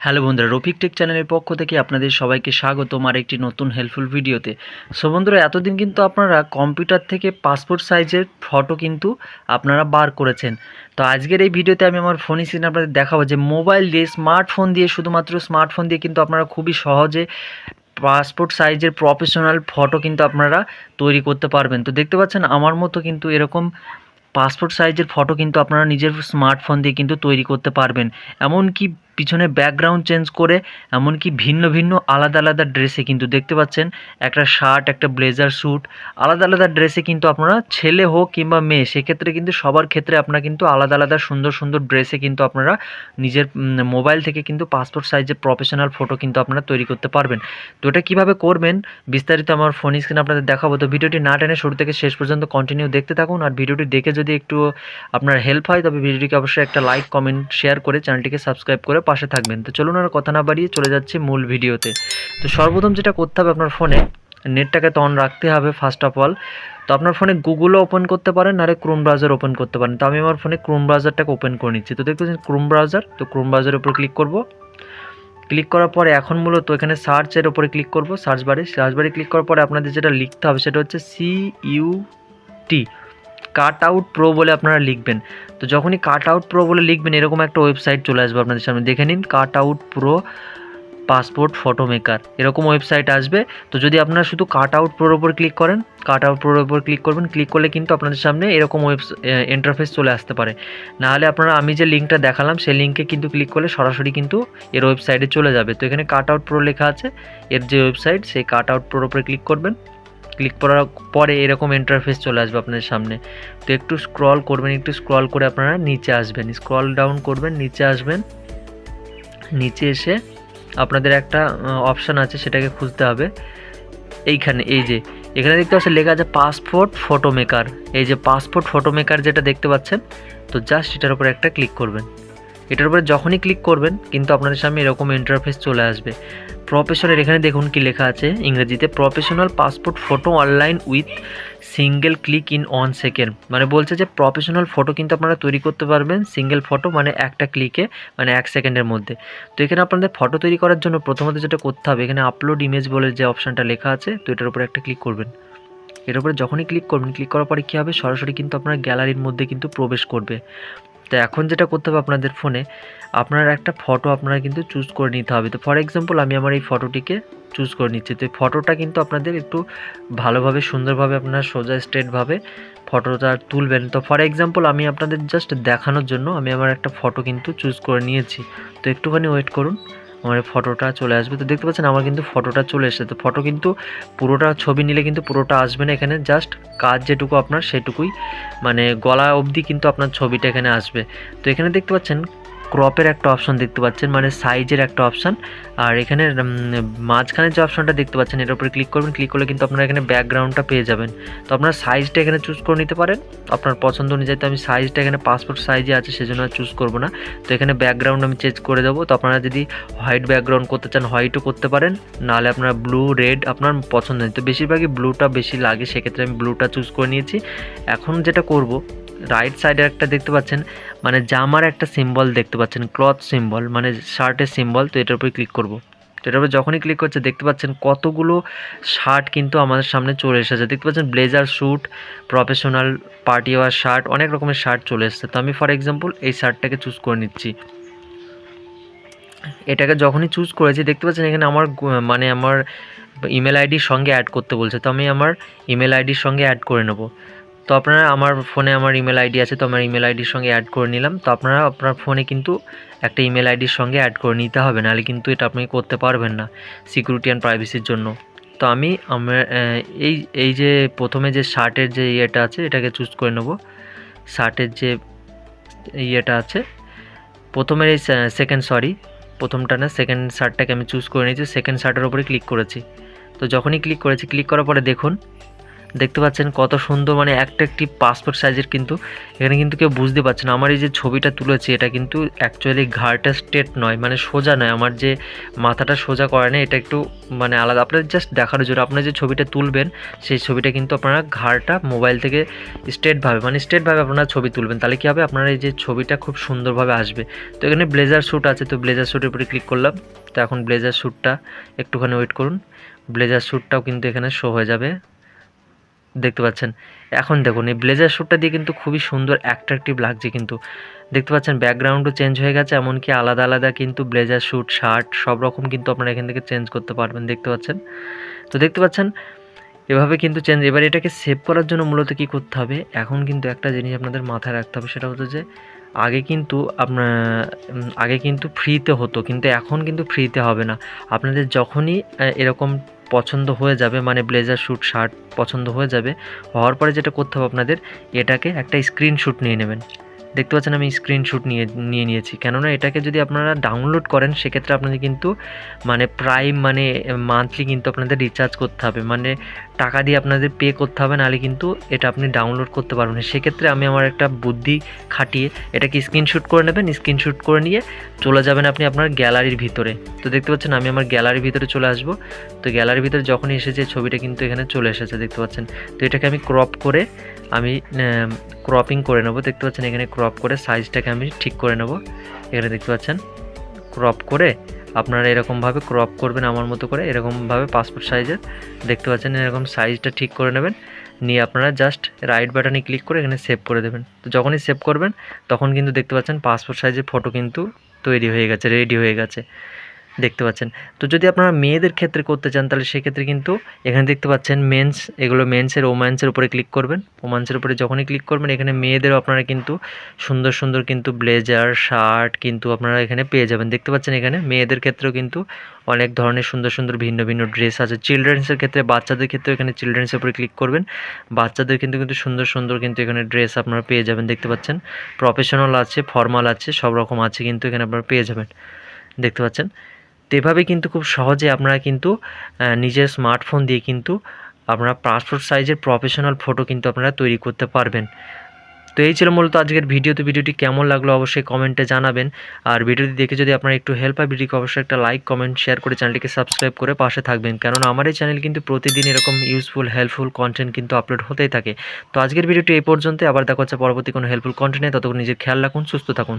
Hello বন্ধুরা, Rafiq take চ্যানেলের পক্ষ থেকে আপনাদের সবাইকে স্বাগতম আর একটি নতুন হেল্পফুল ভিডিওতে। সো বন্ধুরা, এতদিন কিন্তু আপনারা কম্পিউটার থেকে পাসপোর্ট সাইজের ফটো কিন্তু আপনারা বার করেছেন। তো আজকের এই ভিডিওতে আমি আমার ফোন স্ক্রিনে আপনাদের দেখাবো যে মোবাইল দিয়ে স্মার্টফোন দিয়ে শুধুমাত্র স্মার্টফোন দিয়ে কিন্তু আপনারা খুবই সহজে পাসপোর্ট সাইজের প্রফেশনাল ফটো কিন্তু আপনারা তৈরি করতে পারবেন। তো দেখতে পাচ্ছেন, আমার মতো কিন্তু এরকম পাসপোর্ট সাইজের ফটো কিন্তু আপনারা নিজের স্মার্টফোন দিয়ে কিন্তু তৈরি করতে পারবেন। এমনকি পিছনে ব্যাকগ্রাউন্ড চেঞ্জ করে, এমনকি ভিন্ন ভিন্ন আলাদা আলাদা ড্রেসে কিন্তু দেখতে পাচ্ছেন, একটা শার্ট একটা ব্লেজার স্যুট আলাদা আলাদা ড্রেসে কিন্তু আপনারা ছেলে হোক কিংবা মেয়ে, সেক্ষেত্রে কিন্তু সবার ক্ষেত্রে আপনারা কিন্তু আলাদা আলাদা সুন্দর সুন্দর ড্রেসে কিন্তু আপনারা নিজের মোবাইল থেকে কিন্তু পাসপোর্ট সাইজের প্রফেশনাল ফটো কিন্তু আপনারা তৈরি করতে পারবেন। তো এটা কীভাবে করবেন? বিস্তারিত আমার ফোন স্ক্রিনে আপনাদের দেখাবো। তো ভিডিওটি না টেনে শুরু থেকে শেষ পর্যন্ত কন্টিনিউ দেখতে থাকুন আর ভিডিওটি দেখে যদি একটু আপনার হেল্প হয়, তবে ভিডিওটিকে অবশ্যই একটা লাইক কমেন্ট শেয়ার করে চ্যানেলটিকে সাবস্ক্রাইব করে পাশে থাকবেন। তো চলুন আর কথা না বাড়িয়ে চলে যাচ্ছে মূল ভিডিওতে। তো সর্বপ্রথম যেটা করতে হবে আপনার ফোনে, নেটটাকে তো অন রাখতে হবে ফার্স্ট অফ অল তো আপনার ফোনে গুগলও ওপেন করতে পারেন নারে ক্রোম ব্রাউজার ওপেন করতে পারেন। তো আমি আমার ফোনে ক্রোম ব্রাউজারটাকে ওপেন করে নিচ্ছি। তো দেখতে পাচ্ছেন ক্রোম ব্রাউজার তো ক্রোম ব্রাউজারের উপর ক্লিক করব। ক্লিক করার পরে এখন মূলত এখানে সার্চের উপরে ক্লিক করব সার্চ বারে সার্চ বারে ক্লিক করার পরে আপনাদের যেটা লিখতে হবে সেটা হচ্ছে C U T cut out pro বলে আপনারা লিখবেন। তো যখনই কাট আউট প্রো বলে লিখবেন, এরকম একটা ওয়েবসাইট চলে আসবে আপনাদের সামনে। দেখে নিন cut out pro passport photo maker এরকম ওয়েবসাইট আসবে। তো যদি আপনারা শুধু কাট আউট প্রোর ওপর ক্লিক করেন কাট আউট প্রোর ওপর ক্লিক করবেন ক্লিক করলে কিন্তু আপনাদের সামনে এরকম ওয়েব ইন্টারফেস চলে আসতে পারে। নাহলে আপনারা, আমি যে লিঙ্কটা দেখালাম, সেই লিঙ্কে কিন্তু ক্লিক করলে সরাসরি কিন্তু এর ওয়েবসাইটে চলে যাবে। তো এখানে কাট আউট প্রো লেখা আছে। এর যে ওয়েবসাইট সেই কাট আউট প্রোর ওপরে ক্লিক করবেন। ক্লিক করার পরে এরকম ইন্টারফেস চলে আসবে আপনাদের সামনে। তো একটু স্ক্রল করবেন, একটু স্ক্রল করে আপনারা নিচে আসবেন। স্ক্রল ডাউন করবেন, নিচে আসবেন। নিচে এসে আপনাদের একটা অপশান আছে, সেটাকে খুঁজতে হবে। এইখানে, এই যে, এখানে দেখতে পাচ্ছেন লেখা আছে পাসপোর্ট ফটো মেকার এই যে পাসপোর্ট ফটো মেকার যেটা দেখতে পাচ্ছেন, তো জাস্ট এটার উপরে একটা ক্লিক করবেন। এটার উপরে যখনই ক্লিক করবেন, কিন্তু আপনাদের সামনে এরকম ইন্টারফেস চলে আসবে। প্রফেশনাল এখানে দেখুন কি লেখা আছে, ইংরেজিতে professional passport photo online with single click in one second মানে বলছে যে প্রফেশনাল ফটো কিন্তু আপনারা তৈরি করতে পারবেন সিঙ্গেল ফটো মানে একটা ক্লিকে মানে এক সেকেন্ডের মধ্যে। তো এখানে আপনাদের ফটো তৈরি করার জন্য প্রথমত যেটা করতে হবে, এখানে আপলোড ইমেজ বলে যে অপশানটা লেখা আছে, তো এটার উপরে একটা ক্লিক করবেন। এর উপরে যখনই ক্লিক করবেন ক্লিক করার পরে কী হবে? সরাসরি কিন্তু আপনার গ্যালারির মধ্যে কিন্তু প্রবেশ করবে। তো এখন যেটা করতে হবে আপনাদের ফোনে, আপনার একটা ফটো আপনারা কিন্তু চুজ করে নিতে হবে। তো ফর এক্সাম্পল আমি আমার এই ফটোটিকে চুজ করে নিচ্ছি। তো এই ফটোটা কিন্তু আপনাদের একটু ভালোভাবে, সুন্দরভাবে আপনার সোজা স্ট্রেটভাবে ফটোটা তুলবেন। তো ফর এক্সাম্পল আমি আপনাদের জাস্ট দেখানোর জন্য আমি আমার একটা ফটো কিন্তু চুজ করে নিয়েছি। তো একটুখানি ওয়েট করুন। আমার ফটোটা চলে আসবে। তো দেখতে পাচ্ছেন, আমার কিন্তু ফটোটা চলে এসেছে। তো ফটো কিন্তু পুরোটা ছবি নিলে কিন্তু পুরোটা আসবে না এখানে। জাস্ট কাজ যেটুকু আপনার, সেটুকুই। মানে গলা অবধি কিন্তু আপনার ছবিটা এখানে আসবে। তো এখানে দেখতে পাচ্ছেন ক্রপের একটা অপশন দেখতে পাচ্ছেন মানে সাইজের একটা অপশান আর এখানে মাঝখানে যে অপশনটা দেখতে পাচ্ছেন, এর উপরে ক্লিক করবেন ক্লিক করলে কিন্তু আপনারা এখানে ব্যাকগ্রাউন্ডটা পেয়ে যাবেন। তো আপনার সাইজটা এখানে চুজ করে নিতে পারেন। আপনার পছন্দ অনুযায়ী তো আমি সাইজটা এখানে পাসপোর্ট সাইজে আছে, সেজন্য আর চুজ করব না। তো এখানে ব্যাকগ্রাউন্ড আমি চেঞ্জ করে দেবো। তো আপনারা যদি হোয়াইট ব্যাকগ্রাউন্ড করতে চান হোয়াইটও করতে পারেন। নাহলে আপনার ব্লু রেড আপনার পছন্দ নেই। তো বেশিরভাগই ব্লুটা বেশি লাগে, সেক্ষেত্রে আমি ব্লুটা চুজ করে নিয়েছি। এখন যেটা করব রাইট সাইডে একটা দেখতে পাচ্ছেন মানে জামার একটা সিম্বল দেখতে পাচ্ছেন ক্লথ সিম্বল মানে শার্টের সিম্বল তো এটার উপরে ক্লিক করব। তো এটার উপরে যখনই ক্লিক করছে, দেখতে পাচ্ছেন কতগুলো শার্ট কিন্তু আমাদের সামনে চলে এসেছে। দেখতে পাচ্ছেন blazer suit professional party wear shirt অনেক রকমের শার্ট চলে এসেছে। তো আমি ফর এক্সাম্পল এই শার্টটাকে চুজ করে নিচ্ছি। এটাকে যখনই চুজ করেছি, দেখতে পাচ্ছেন এখানে আমার মানে আমার ইমেল আইডির সঙ্গে অ্যাড করতে বলছে। তো আমি আমার ইমেল আইডির সঙ্গে অ্যাড করে নেব। তো আপনারা আমার ফোনে আমার ইমেল আইডি আছে, তো আমার ইমেল আইডির সঙ্গে অ্যাড করে নিলাম। তো আপনারা আপনার ফোনে কিন্তু একটা ইমেল আইডির সঙ্গে অ্যাড করে নিতে হবে, নাহলে কিন্তু এটা আপনি করতে পারবেন না সিকিউরিটি অ্যান্ড প্রাইভেসির জন্য। তো আমি, আমার এই এই যে প্রথমে যে শার্টের যে ইয়েটা আছে, এটাকে চুজ করে নেব। শার্টের যে ইয়েটা আছে, প্রথমের এই সেকেন্ড সরি প্রথমটা না সেকেন্ড শার্টটাকে আমি চুজ করে নিয়েছি। সেকেন্ড শার্টের ওপরে ক্লিক করেছি। তো যখনই ক্লিক করেছি ক্লিক করার পরে দেখুন দেখতে পাচ্ছেন কত সুন্দর মানে একটা একটি পাসপোর্ট সাইজের কিন্তু। এখানে কিন্তু কেউ বুঝতে পারছে না। আমার এই যে ছবিটা তুলেছি, এটা কিন্তু অ্যাকচুয়ালি ঘাড়টা স্ট্রেট নয় মানে সোজা নয়। আমার যে মাথাটা সোজা করে না এটা একটু মানে আলাদা। আপনাদের জাস্ট দেখার জন্য আপনারা যে ছবিটা তুলবেন, সেই ছবিটা কিন্তু আপনারা ঘাড়টা মোবাইল থেকে স্ট্রেটভাবে মানে স্ট্রেটভাবে আপনারা ছবি তুলবেন। তাহলে কী হবে? আপনারা এই যে ছবিটা খুব সুন্দরভাবে আসবে। তো এখানে ব্লেজার শ্যুট আছে, তো ব্লেজার শ্যুটের উপরে ক্লিক করলাম। তো এখন ব্লেজার শ্যুটটা একটুখানি ওয়েট করুন। ব্লেজার শ্যুটটাও কিন্তু এখানে শো হয়ে যাবে। দেখতে পাচ্ছেন। এখন দেখুন, এই ব্লেজার শ্যুটটা দিয়ে কিন্তু খুবই সুন্দর অ্যাট্রাকটিভ লাগছে কিন্তু। দেখতে পাচ্ছেন ব্যাকগ্রাউন্ডও চেঞ্জ হয়ে গেছে, এমনকি আলাদা আলাদা কিন্তু ব্লেজার শ্যুট শার্ট সব রকম কিন্তু আপনারা এখান থেকে চেঞ্জ করতে পারবেন, দেখতে পাচ্ছেন। তো দেখতে পাচ্ছেন, এভাবে কিন্তু চেঞ্জ এবার এটাকে সেভ করার জন্য মূলত কী করতে হবে? এখন কিন্তু একটা জিনিস আপনাদের মাথায় রাখতে হবে, সেটা হচ্ছে যে, আগে কিন্তু আপনার আগে কিন্তু ফ্রিতে হতো, কিন্তু এখন কিন্তু ফ্রিতে হবে না। আপনাদের যখনই এরকম পছন্দ হয়ে যাবে মানে ব্লেজার শ্যুট শার্ট পছন্দ হয়ে যাবে, হওয়ার পরে যেটা করতে হবে আপনাদের, এটাকে একটা স্ক্রিনশ্যুট নিয়ে নেবেন। দেখতে পাচ্ছেন আমি স্ক্রিনশ্যুট নিয়ে নিয়ে নিয়েছি। কেননা এটাকে যদি আপনারা ডাউনলোড করেন, সেক্ষেত্রে আপনাদের কিন্তু মানে প্রাইম মানে মান্থলি কিন্তু আপনাদের রিচার্জ করতে হবে। মানে টাকা দিয়ে আপনাদের পে করতে হবে, নাহলে কিন্তু এটা আপনি ডাউনলোড করতে পারবেন না। সেক্ষেত্রে আমি আমার একটা বুদ্ধি খাটিয়ে এটাকে স্ক্রিনশ্যুট করে নেবেন স্ক্রিনশ্যুট করে নিয়ে চলে যাবেন আপনি আপনার গ্যালারির ভিতরে। তো দেখতে পাচ্ছেন আমি আমার গ্যালারির ভিতরে চলে আসব। তো গ্যালারির ভিতরে যখনই এসেছে ছবিটা কিন্তু এখানে চলে এসেছে, দেখতে পাচ্ছেন। তো এটাকে আমি ক্রপ করে আমি ক্রপিং করে নেব। দেখতে পাচ্ছেন এখানে ক্রপ করে সাইজটাকে আমি ঠিক করে নেব। এখানে দেখতে পাচ্ছেন ক্রপ করে আপনারা এরকমভাবে ক্রপ করবেন আমার মতো করে, এরকমভাবে পাসপোর্ট সাইজের দেখতে পাচ্ছেন, এরকম সাইজটা ঠিক করে নেবেন। নিয়ে আপনারা জাস্ট রাইট বাটনে ক্লিক করে এখানে সেভ করে দেবেন। তো যখনই সেভ করবেন, তখন কিন্তু দেখতে পাচ্ছেন পাসপোর্ট সাইজের ফটো কিন্তু তৈরি হয়ে গেছে রেডি হয়ে গেছে। দেখতে পাচ্ছেন। তো যদি আপনারা মেয়েদের ক্ষেত্রে করতে চান, তাহলে সেক্ষেত্রে কিন্তু এখানে দেখতে পাচ্ছেন মেন্স এগুলো মেন্সের ওম্যান্সের উপরে ক্লিক করবেন। ওম্যান্সের উপরে যখনই ক্লিক করবেন, এখানে মেয়েদেরও আপনারা কিন্তু সুন্দর সুন্দর কিন্তু ব্লেজার শার্ট কিন্তু আপনারা এখানে পেয়ে যাবেন। দেখতে পাচ্ছেন এখানে মেয়েদের ক্ষেত্রেও কিন্তু অনেক ধরনের সুন্দর সুন্দর, ভিন্ন ভিন্ন ড্রেস আছে। চিলড্রেন্সের ক্ষেত্রে, বাচ্চাদের ক্ষেত্রে এখানে চিলড্রেন্সের উপরে ক্লিক করবেন। বাচ্চাদের কিন্তু কিন্তু সুন্দর সুন্দর কিন্তু এখানে ড্রেস আপনারা পেয়ে যাবেন। দেখতে পাচ্ছেন প্রফেশনাল আছে ফর্মাল আছে, সব রকম আছে কিন্তু এখানে আপনারা পেয়ে যাবেন। দেখতে পাচ্ছেন? তো এভাবে কিন্তু খুব সহজে আপনারা কিন্তু নিজের স্মার্টফোন দিয়ে কিন্তু আপনারা পাসপোর্ট সাইজের প্রফেশনাল ফটো কিন্তু আপনারা তৈরি করতে পারবেন। তো এই ছিল মূলত আজকের ভিডিও তো ভিডিওটি কেমন লাগল অবশ্যই কমেন্টে জানাবেন। আর ভিডিওটি দেখে যদি আপনার একটু হেল্প হয় ভিডিওকে অবশ্যই একটা লাইক কমেন্ট শেয়ার করে চ্যানেলটিকে সাবস্ক্রাইব করে পাশে থাকবেন। কেননা আমার এই চ্যানেল কিন্তু প্রতিদিন এরকম ইউজফুল হেল্পফুল কন্টেন্ট কিন্তু আপলোড হতেই থাকে। তো আজকের ভিডিওটি এই পর্যন্ত আবার দেখা হচ্ছে পরবর্তী কোনো হেল্পফুল কন্টেন্টে ততক্ষণ নিজের খেয়াল রাখুন, সুস্থ থাকুন।